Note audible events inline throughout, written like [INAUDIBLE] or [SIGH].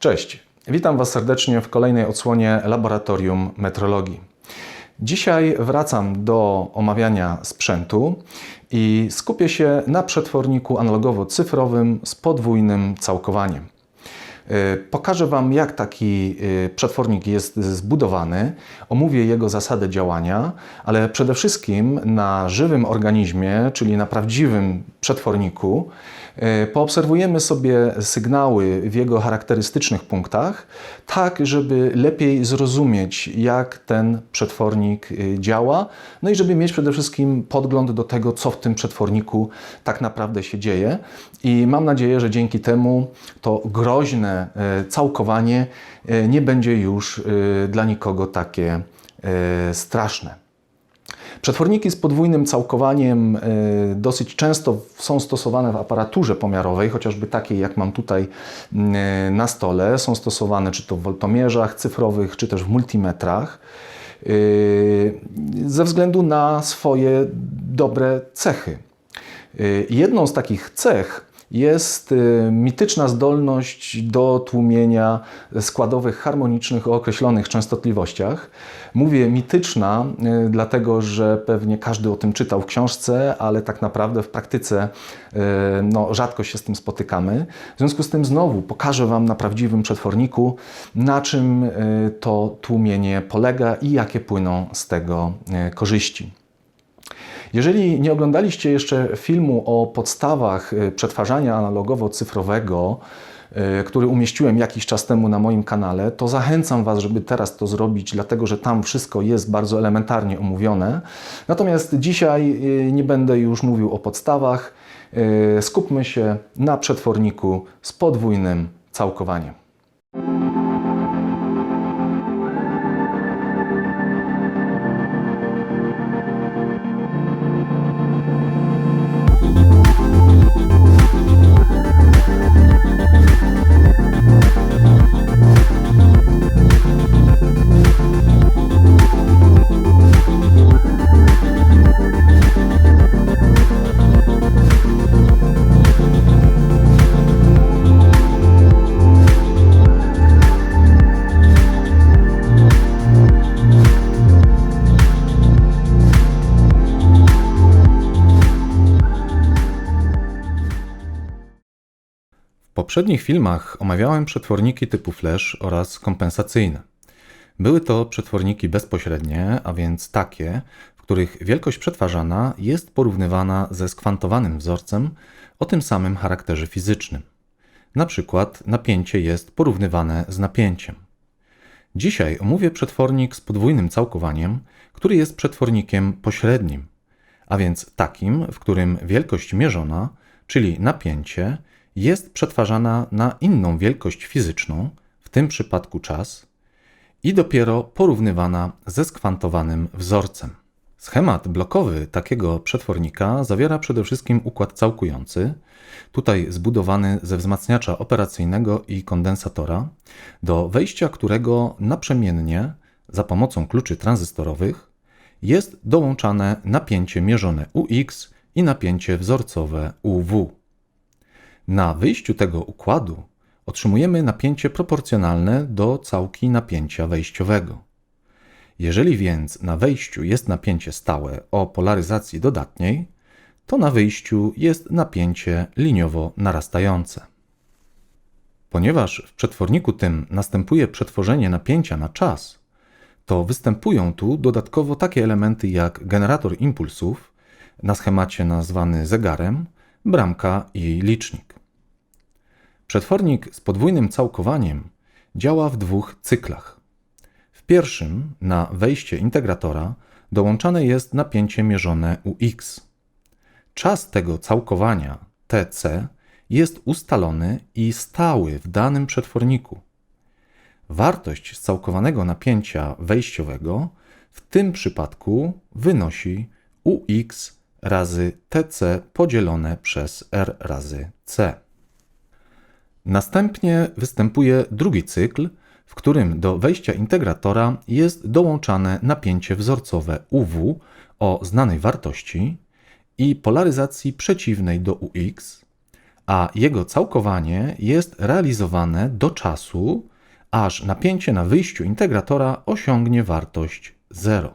Cześć, witam Was serdecznie w kolejnej odsłonie Laboratorium Metrologii. Dzisiaj wracam do omawiania sprzętu i skupię się na przetworniku analogowo-cyfrowym z podwójnym całkowaniem. Y, Pokażę Wam, jak taki y, przetwornik jest zbudowany, omówię jego zasadę działania, ale przede wszystkim na żywym organizmie, czyli na prawdziwym przetworniku, y, poobserwujemy sobie sygnały w jego charakterystycznych punktach, tak żeby lepiej zrozumieć, jak ten przetwornik działa, no i żeby mieć przede wszystkim podgląd do tego, co w tym przetworniku tak naprawdę się dzieje. I mam nadzieję, że dzięki temu to groźne e, całkowanie e, nie będzie już e, dla nikogo takie straszne. Przetworniki z podwójnym całkowaniem dosyć często są stosowane w aparaturze pomiarowej, chociażby takiej jak mam tutaj mm, na stole. Są stosowane czy to w woltomierzach cyfrowych, czy też w multimetrach ze względu na swoje dobre cechy. Jedną z takich cech jest y, mityczna zdolność do tłumienia składowych harmonicznych o określonych częstotliwościach. Mówię mityczna, y, dlatego że pewnie każdy o tym czytał w książce, ale tak naprawdę w praktyce y, no, rzadko się z tym spotykamy. W związku z tym znowu pokażę Wam na prawdziwym przetworniku, na czym to tłumienie polega i jakie płyną z tego korzyści. Jeżeli nie oglądaliście jeszcze filmu o podstawach y, przetwarzania analogowo-cyfrowego, y, który umieściłem jakiś czas temu na moim kanale, to zachęcam Was, żeby teraz to zrobić, dlatego że tam wszystko jest bardzo elementarnie omówione. Natomiast dzisiaj y, nie będę już mówił o podstawach. Skupmy się na przetworniku z podwójnym całkowaniem. Poprzednich filmach omawiałem przetworniki typu flash oraz kompensacyjne. Były to przetworniki bezpośrednie, a więc takie, w których wielkość przetwarzana jest porównywana ze skwantowanym wzorcem o tym samym charakterze fizycznym. Na przykład napięcie jest porównywane z napięciem. Dzisiaj omówię przetwornik z podwójnym całkowaniem, który jest przetwornikiem pośrednim, a więc takim, w którym wielkość mierzona, czyli napięcie, jest przetwarzana na inną wielkość fizyczną, w tym przypadku czas, i dopiero porównywana ze skwantowanym wzorcem. Schemat blokowy takiego przetwornika zawiera przede wszystkim układ całkujący, tutaj zbudowany ze wzmacniacza operacyjnego i kondensatora, do wejścia którego naprzemiennie za pomocą kluczy tranzystorowych jest dołączane napięcie mierzone UX i napięcie wzorcowe UW. Na wyjściu tego układu otrzymujemy napięcie proporcjonalne do całki napięcia wejściowego. Jeżeli więc na wejściu jest napięcie stałe o polaryzacji dodatniej, to na wyjściu jest napięcie liniowo narastające. Ponieważ w przetworniku tym następuje przetworzenie napięcia na czas, to występują tu dodatkowo takie elementy jak generator impulsów, na schemacie nazwany zegarem, bramka i licznik. Przetwornik z podwójnym całkowaniem działa w dwóch cyklach. W pierwszym, na wejście integratora, dołączane jest napięcie mierzone UX. Czas tego całkowania, TC, jest ustalony i stały w danym przetworniku. Wartość scałkowanego napięcia wejściowego w tym przypadku wynosi UX razy TC podzielone przez R razy C. Następnie występuje drugi cykl, w którym do wejścia integratora jest dołączane napięcie wzorcowe UW o znanej wartości i polaryzacji przeciwnej do UX, a jego całkowanie jest realizowane do czasu, aż napięcie na wyjściu integratora osiągnie wartość 0.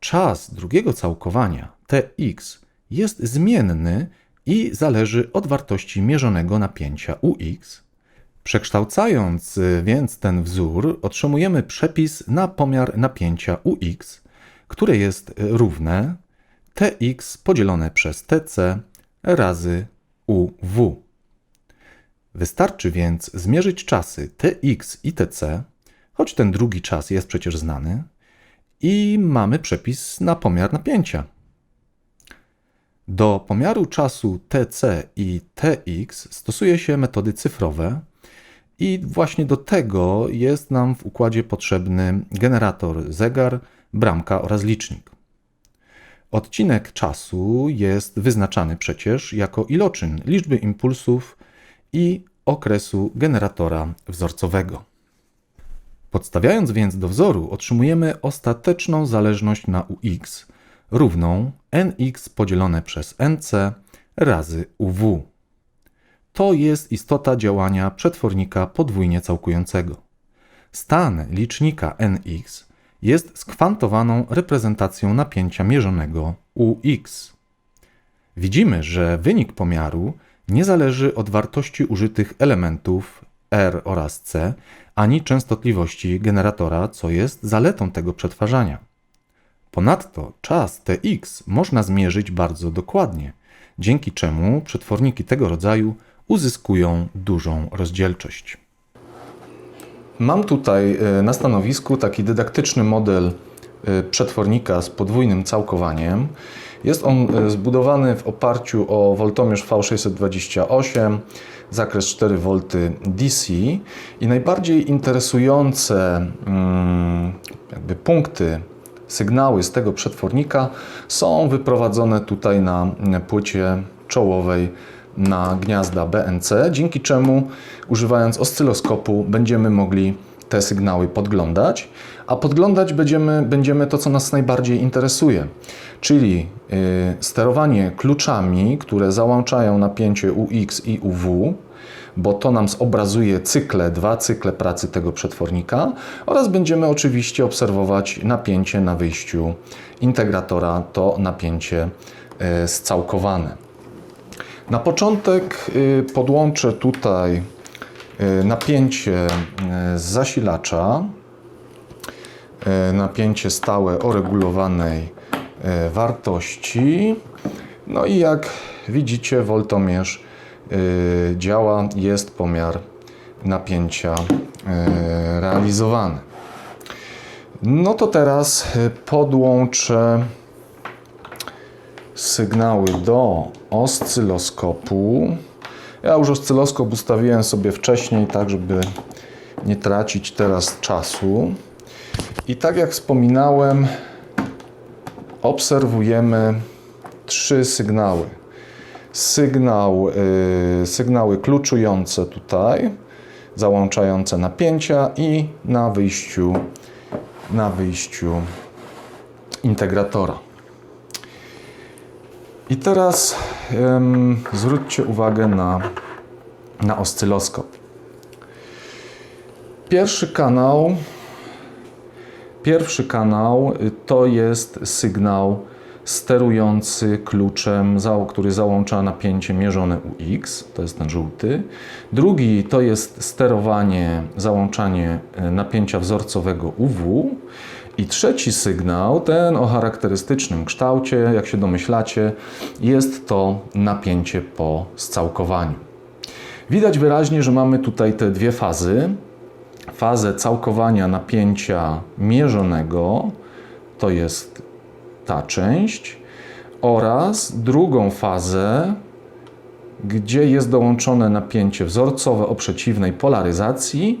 Czas drugiego całkowania Tx jest zmienny i zależy od wartości mierzonego napięcia Ux. Przekształcając y, więc ten wzór, otrzymujemy przepis na pomiar napięcia Ux, które jest równe Tx podzielone przez Tc razy UW. Wystarczy więc zmierzyć czasy Tx i Tc, choć ten drugi czas jest przecież znany, i mamy przepis na pomiar napięcia. Do pomiaru czasu Tc i Tx stosuje się metody cyfrowe i właśnie do tego jest nam w układzie potrzebny generator zegar, bramka oraz licznik. Odcinek czasu jest wyznaczany przecież jako iloczyn liczby impulsów i okresu generatora wzorcowego. Podstawiając więc do wzoru, otrzymujemy ostateczną zależność na ux równą nx podzielone przez nc razy uw. To jest istota działania przetwornika podwójnie całkującego. Stan licznika nx jest skwantowaną reprezentacją napięcia mierzonego ux. Widzimy, że wynik pomiaru nie zależy od wartości użytych elementów R oraz C, ani częstotliwości generatora, co jest zaletą tego przetwarzania. Ponadto czas Tx można zmierzyć bardzo dokładnie, dzięki czemu przetworniki tego rodzaju uzyskują dużą rozdzielczość. Mam tutaj e, na stanowisku taki dydaktyczny model e, przetwornika z podwójnym całkowaniem. Jest on e, zbudowany w oparciu o voltomierz V628, zakres 4V DC i najbardziej interesujące mm, jakby punkty, sygnały z tego przetwornika są wyprowadzone tutaj na płycie czołowej na gniazda BNC, dzięki czemu używając oscyloskopu będziemy mogli te sygnały podglądać, a podglądać będziemy, będziemy to, co nas najbardziej interesuje, czyli y, sterowanie kluczami, które załączają napięcie UX i UW, bo to nam zobrazuje cykle, dwa cykle pracy tego przetwornika oraz będziemy oczywiście obserwować napięcie na wyjściu integratora, to napięcie y, scałkowane. Na początek y, podłączę tutaj y, napięcie z zasilacza, napięcie stałe o regulowanej wartości. No i jak widzicie, woltomierz działa, jest pomiar napięcia realizowany. No to teraz podłączę sygnały do oscyloskopu. Ja już oscyloskop ustawiłem sobie wcześniej, tak żeby nie tracić teraz czasu. I tak jak wspominałem, obserwujemy trzy sygnały. Sygnał, yy, sygnały kluczujące tutaj, załączające napięcia i na wyjściu, na wyjściu integratora. I teraz zwróćcie uwagę na, na oscyloskop. Pierwszy kanał, pierwszy kanał y, to jest sygnał sterujący kluczem, który załącza napięcie mierzone UX, to jest ten żółty. Drugi to jest sterowanie, załączanie y, napięcia wzorcowego UW. I trzeci sygnał, ten o charakterystycznym kształcie, jak się domyślacie, jest to napięcie po scałkowaniu. Widać wyraźnie, że mamy tutaj te dwie fazy. Fazę całkowania napięcia mierzonego, to jest ta część, oraz drugą fazę, gdzie jest dołączone napięcie wzorcowe o przeciwnej polaryzacji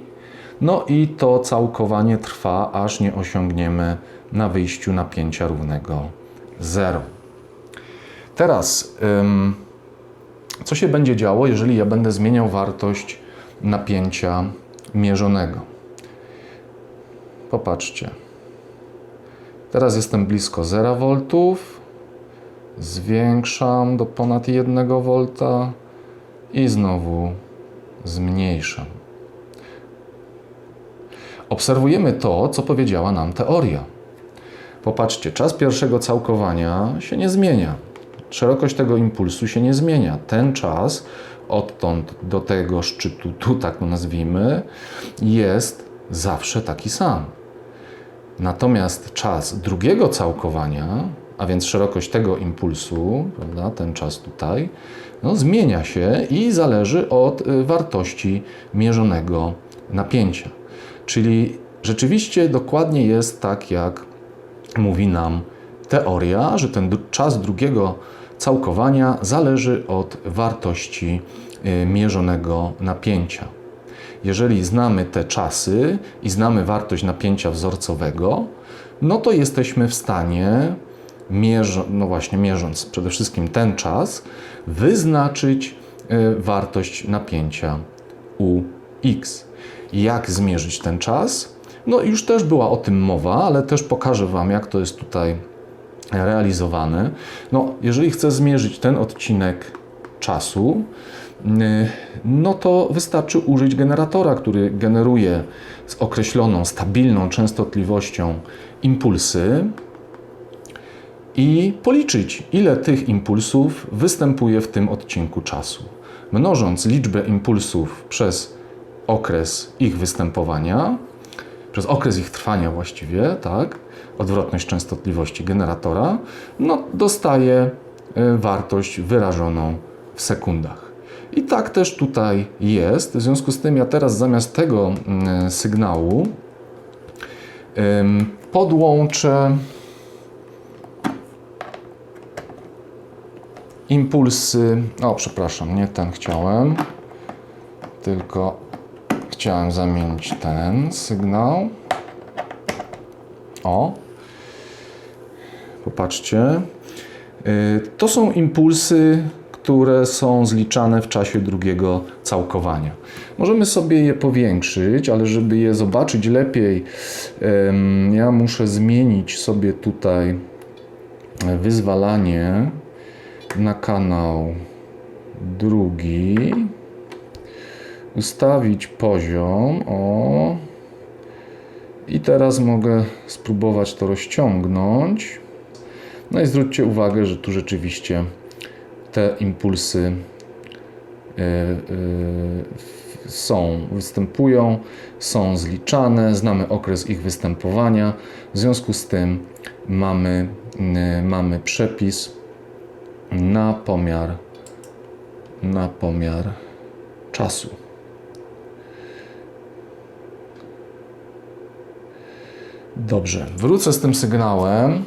no i to całkowanie trwa, aż nie osiągniemy na wyjściu napięcia równego 0. Teraz, co się będzie działo, jeżeli ja będę zmieniał wartość napięcia mierzonego? Popatrzcie. Teraz jestem blisko 0 V. Zwiększam do ponad 1 V. i znowu zmniejszam. Obserwujemy to, co powiedziała nam teoria. Popatrzcie, czas pierwszego całkowania się nie zmienia. Szerokość tego impulsu się nie zmienia. Ten czas odtąd do tego szczytu, tu tak go nazwijmy, jest zawsze taki sam. Natomiast czas drugiego całkowania, a więc szerokość tego impulsu, prawda, ten czas tutaj, no, zmienia się i zależy od y, wartości mierzonego napięcia. Czyli rzeczywiście dokładnie jest tak, jak mówi nam teoria, że ten czas drugiego całkowania zależy od wartości y, mierzonego napięcia. Jeżeli znamy te czasy i znamy wartość napięcia wzorcowego, no to jesteśmy w stanie, mierz, no właśnie mierząc przede wszystkim ten czas, wyznaczyć y, wartość napięcia ux. Jak zmierzyć ten czas? No już też była o tym mowa, ale też pokażę Wam, jak to jest tutaj realizowane. No, jeżeli chcę zmierzyć ten odcinek czasu, no to wystarczy użyć generatora, który generuje z określoną, stabilną częstotliwością impulsy i policzyć, ile tych impulsów występuje w tym odcinku czasu. Mnożąc liczbę impulsów przez okres ich występowania, przez okres ich trwania właściwie, tak, odwrotność częstotliwości generatora, no dostaje y, wartość wyrażoną w sekundach. I tak też tutaj jest. W związku z tym ja teraz zamiast tego mm, sygnału podłączę impulsy. O, przepraszam, nie ten chciałem, tylko chciałem zamienić ten sygnał. O, popatrzcie. Y, to są impulsy które są zliczane w czasie drugiego całkowania. Możemy sobie je powiększyć, ale żeby je zobaczyć lepiej, ja muszę zmienić sobie tutaj wyzwalanie na kanał drugi, ustawić poziom, o, i teraz mogę spróbować to rozciągnąć. No i zwróćcie uwagę, że tu rzeczywiście te impulsy e, e, są, występują, są zliczane, znamy okres ich występowania. W związku z tym mamy, e, mamy przepis na pomiar, na pomiar czasu. Dobrze, wrócę z tym sygnałem.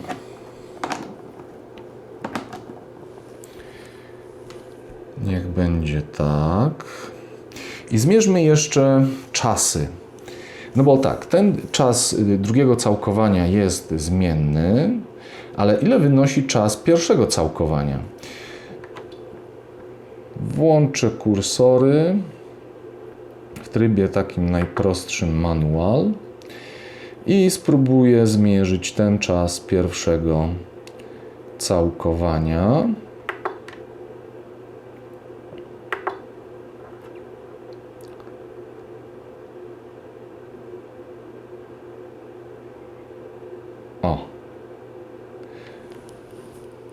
Będzie tak. I zmierzmy jeszcze czasy. No bo tak, ten czas y, drugiego całkowania jest zmienny, ale ile wynosi czas pierwszego całkowania? Włączę kursory w trybie takim najprostszym manual i spróbuję zmierzyć ten czas pierwszego całkowania.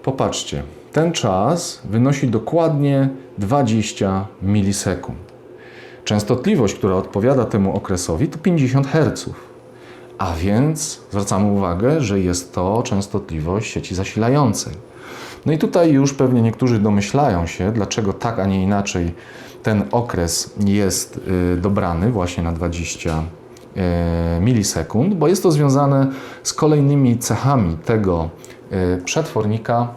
Popatrzcie, ten czas wynosi dokładnie 20 milisekund. Częstotliwość, która odpowiada temu okresowi, to 50 Hz. A więc zwracamy uwagę, że jest to częstotliwość sieci zasilającej. No i tutaj już pewnie niektórzy domyślają się, dlaczego tak, a nie inaczej ten okres jest y, dobrany właśnie na 20 y, milisekund, bo jest to związane z kolejnymi cechami tego y, przetwornika,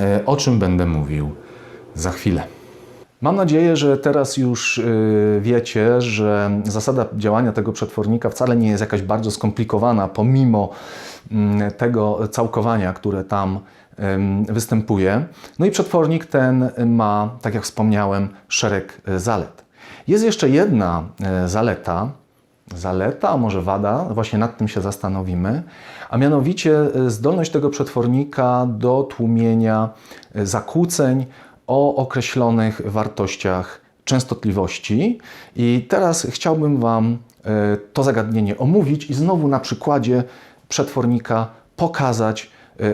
E, o czym będę mówił za chwilę. Mam nadzieję, że teraz już e, wiecie, że zasada działania tego przetwornika wcale nie jest jakaś bardzo skomplikowana, pomimo mm, tego całkowania, które tam występuje. No i przetwornik ten ma, tak jak wspomniałem, szereg e, zalet. Jest jeszcze jedna zaleta, zaleta, a może wada, właśnie nad tym się zastanowimy, a mianowicie e, zdolność tego przetwornika do tłumienia e, zakłóceń o określonych wartościach częstotliwości. I teraz chciałbym Wam e, to zagadnienie omówić i znowu na przykładzie przetwornika pokazać,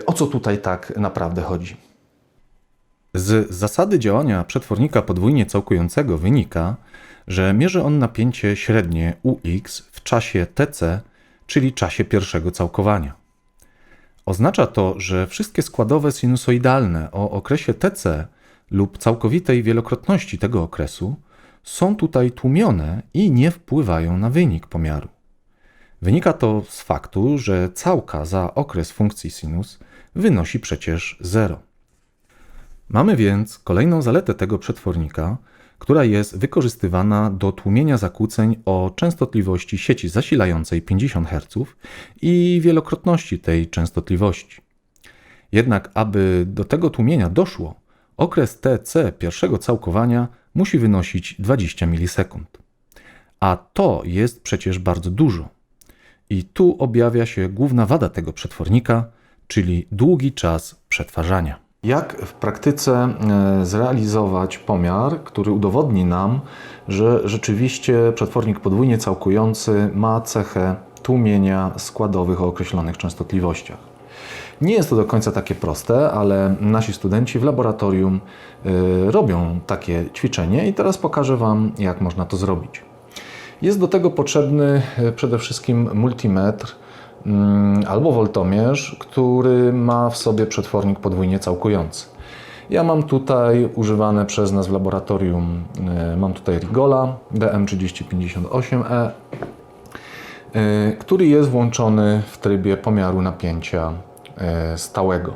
o co tutaj tak naprawdę chodzi. Z zasady działania przetwornika podwójnie całkującego wynika, że mierzy on napięcie średnie ux w czasie tc, czyli czasie pierwszego całkowania. Oznacza to, że wszystkie składowe sinusoidalne o okresie tc lub całkowitej wielokrotności tego okresu są tutaj tłumione i nie wpływają na wynik pomiaru. Wynika to z faktu, że całka za okres funkcji sinus wynosi przecież 0. Mamy więc kolejną zaletę tego przetwornika, która jest wykorzystywana do tłumienia zakłóceń o częstotliwości sieci zasilającej 50 Hz i wielokrotności tej częstotliwości. Jednak, aby do tego tłumienia doszło, okres TC pierwszego całkowania musi wynosić 20 milisekund. A to jest przecież bardzo dużo. I tu objawia się główna wada tego przetwornika, czyli długi czas przetwarzania. Jak w praktyce e, zrealizować pomiar, który udowodni nam, że rzeczywiście przetwornik podwójnie całkujący ma cechę tłumienia składowych o określonych częstotliwościach? Nie jest to do końca takie proste, ale nasi studenci w laboratorium y, robią takie ćwiczenie i teraz pokażę Wam, jak można to zrobić. Jest do tego potrzebny y, przede wszystkim multimetr albo woltomierz, który ma w sobie przetwornik podwójnie całkujący. Ja mam tutaj używane przez nas w laboratorium, y, mam tutaj Rigola BM3058E, który jest włączony w trybie pomiaru napięcia E, stałego.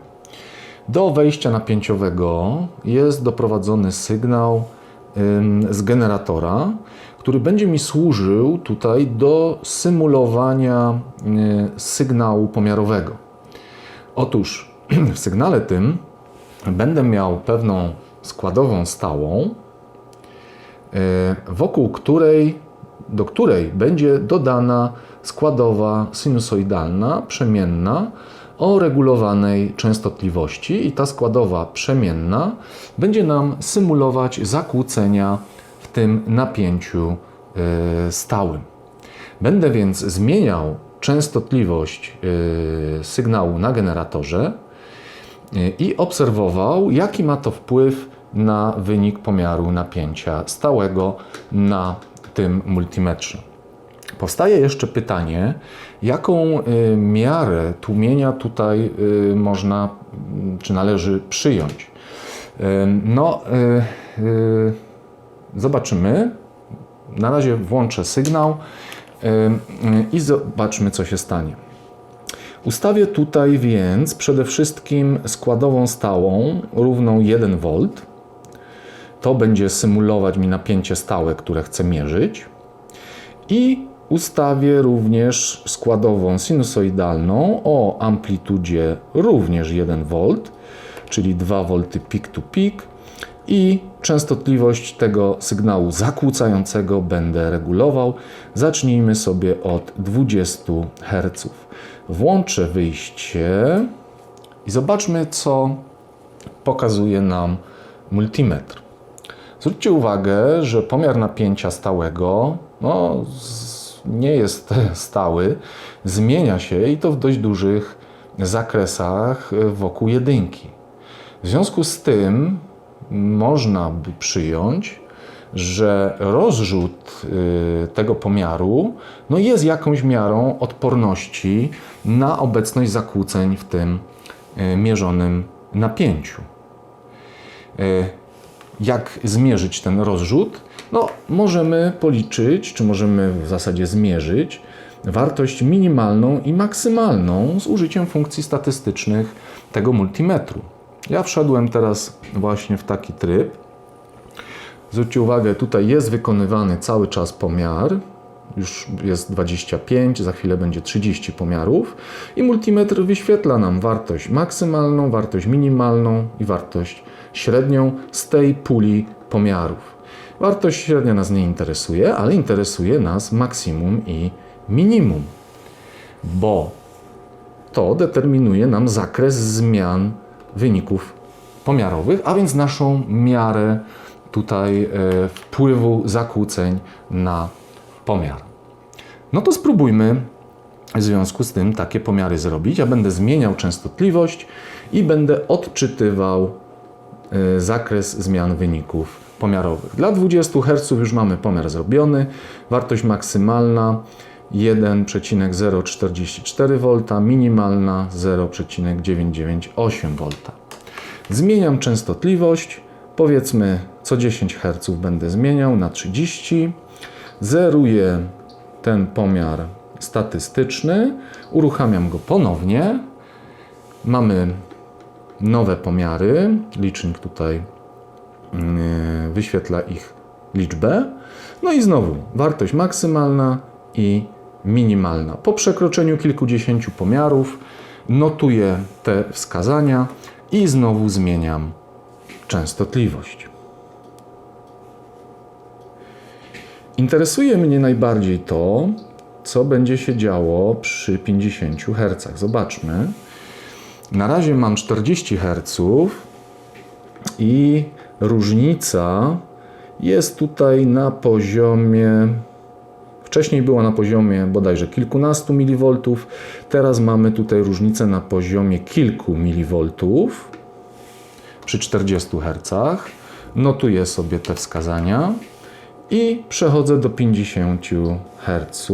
Do wejścia napięciowego jest doprowadzony sygnał z generatora, który będzie mi służył tutaj do symulowania e, sygnału pomiarowego. Otóż [CLEARS THROAT] w sygnale tym będę miał pewną składową stałą, e, wokół której, do której będzie dodana składowa sinusoidalna, przemienna, o regulowanej częstotliwości i ta składowa przemienna będzie nam symulować zakłócenia w tym napięciu e, stałym. Będę więc zmieniał częstotliwość e, sygnału na generatorze e, i obserwował, jaki ma to wpływ na wynik pomiaru napięcia stałego na tym multimetrze. Powstaje jeszcze pytanie, jaką y, miarę tłumienia tutaj y, można czy należy przyjąć. Y, no, zobaczymy. Na razie włączę sygnał i zobaczmy, co się stanie. Ustawię tutaj więc przede wszystkim składową stałą równą 1 V. To będzie symulować mi napięcie stałe, które chcę mierzyć. I ustawię również składową sinusoidalną o amplitudzie również 1 V, czyli 2 V peak to peak i częstotliwość tego sygnału zakłócającego będę regulował. Zacznijmy sobie od 20 Hz. Włączę wyjście i zobaczmy, co pokazuje nam multimetr. Zwróćcie uwagę, że pomiar napięcia stałego no, nie jest [LAUGHS] stały, zmienia się i to w dość dużych zakresach wokół jedynki. W związku z tym można by przyjąć, że rozrzut y, tego pomiaru no jest jakąś miarą odporności na obecność zakłóceń w tym y, mierzonym napięciu. Jak zmierzyć ten rozrzut? No, możemy policzyć, czy możemy w zasadzie zmierzyć wartość minimalną i maksymalną z użyciem funkcji statystycznych tego multimetru. Ja wszedłem teraz właśnie w taki tryb. Zwróćcie uwagę, tutaj jest wykonywany cały czas pomiar. Już jest 25, za chwilę będzie 30 pomiarów i multimetr wyświetla nam wartość maksymalną, wartość minimalną i wartość średnią z tej puli pomiarów. Wartość średnia nas nie interesuje, ale interesuje nas maksimum i minimum, bo to determinuje nam zakres zmian wyników pomiarowych, a więc naszą miarę tutaj e, wpływu zakłóceń na pomiar. No to spróbujmy w związku z tym takie pomiary zrobić. Ja będę zmieniał częstotliwość i będę odczytywał zakres zmian wyników pomiarowych. Dla 20 Hz już mamy pomiar zrobiony. Wartość maksymalna 1,044 V, minimalna 0,998 V. Zmieniam częstotliwość. Powiedzmy co 10 Hz będę zmieniał na 30. Zeruję ten pomiar statystyczny, uruchamiam go ponownie. Mamy nowe pomiary. Licznik tutaj yy, wyświetla ich liczbę. No i znowu wartość maksymalna i minimalna. Po przekroczeniu kilkudziesięciu pomiarów notuję te wskazania i znowu zmieniam częstotliwość. Interesuje mnie najbardziej to, co będzie się działo przy 50 Hz. Zobaczmy. Na razie mam 40 Hz i różnica jest tutaj na poziomie. Wcześniej była na poziomie bodajże kilkunastu milivoltów, teraz mamy tutaj różnicę na poziomie kilku milivoltów przy 40 Hz. Notuję sobie te wskazania i przechodzę do 50 Hz.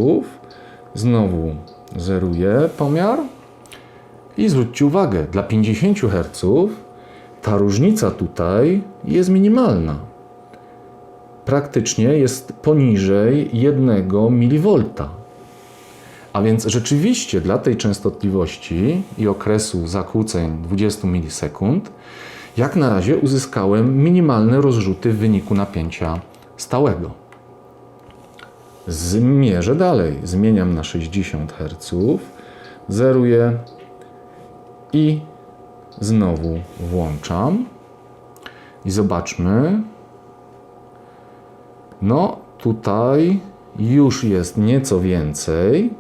Znowu zeruję pomiar i zwróćcie uwagę, dla 50 Hz ta różnica tutaj jest minimalna. Praktycznie jest poniżej 1 mV. A więc rzeczywiście dla tej częstotliwości i okresu zakłóceń 20 milisekund, jak na razie uzyskałem minimalne rozrzuty w wyniku napięcia stałego. Zmierzę dalej. Zmieniam na 60 Hz, zeruję i znowu włączam. I zobaczmy. No, tutaj już jest nieco więcej.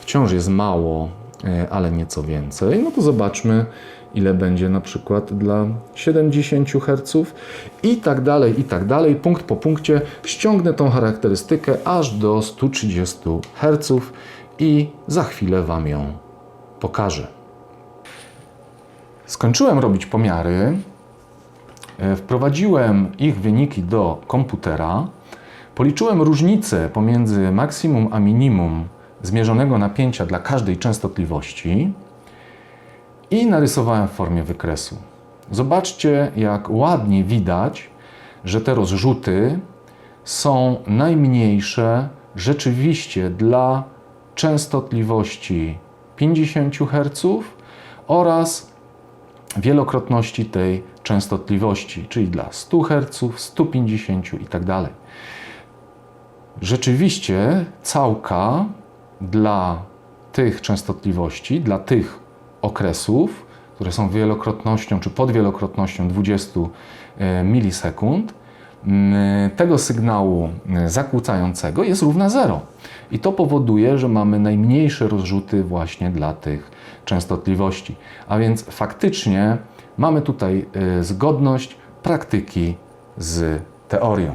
Wciąż jest mało, e, ale nieco więcej. No to zobaczmy, ile będzie na przykład dla 70 Hz i tak dalej, i tak dalej. Punkt po punkcie ściągnę tą charakterystykę aż do 130 Hz i za chwilę Wam ją pokażę. Skończyłem robić pomiary. E, Wprowadziłem ich wyniki do komputera. Policzyłem różnicę pomiędzy maksimum a minimum zmierzonego napięcia dla każdej częstotliwości i narysowałem w formie wykresu. Zobaczcie, jak ładnie widać, że te rozrzuty są najmniejsze rzeczywiście dla częstotliwości 50 Hz oraz wielokrotności tej częstotliwości, czyli dla 100 Hz, 150 i tak dalej. Rzeczywiście całka dla tych częstotliwości, dla tych okresów, które są wielokrotnością czy podwielokrotnością 20 e, milisekund, tego sygnału e, zakłócającego jest równa 0. I to powoduje, że mamy najmniejsze rozrzuty właśnie dla tych częstotliwości. A więc faktycznie mamy tutaj e, zgodność praktyki z teorią.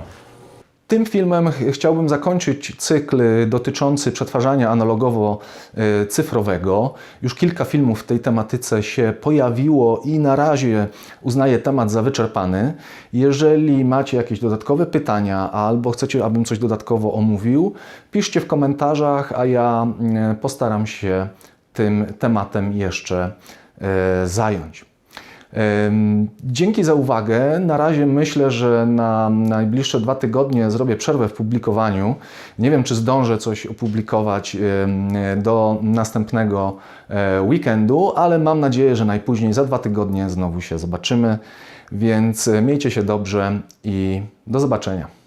Tym filmem ch- chciałbym zakończyć cykl dotyczący przetwarzania analogowo-cyfrowego. Już kilka filmów w tej tematyce się pojawiło i na razie uznaję temat za wyczerpany. Jeżeli macie jakieś dodatkowe pytania albo chcecie, abym coś dodatkowo omówił, piszcie w komentarzach, a ja mm, postaram się tym tematem jeszcze e, zająć. Dzięki za uwagę. Na razie myślę, że na najbliższe dwa tygodnie zrobię przerwę w publikowaniu. Nie wiem, czy zdążę coś opublikować do następnego e, weekendu, ale mam nadzieję, że najpóźniej za dwa tygodnie znowu się zobaczymy. Więc e, miejcie się dobrze i do zobaczenia.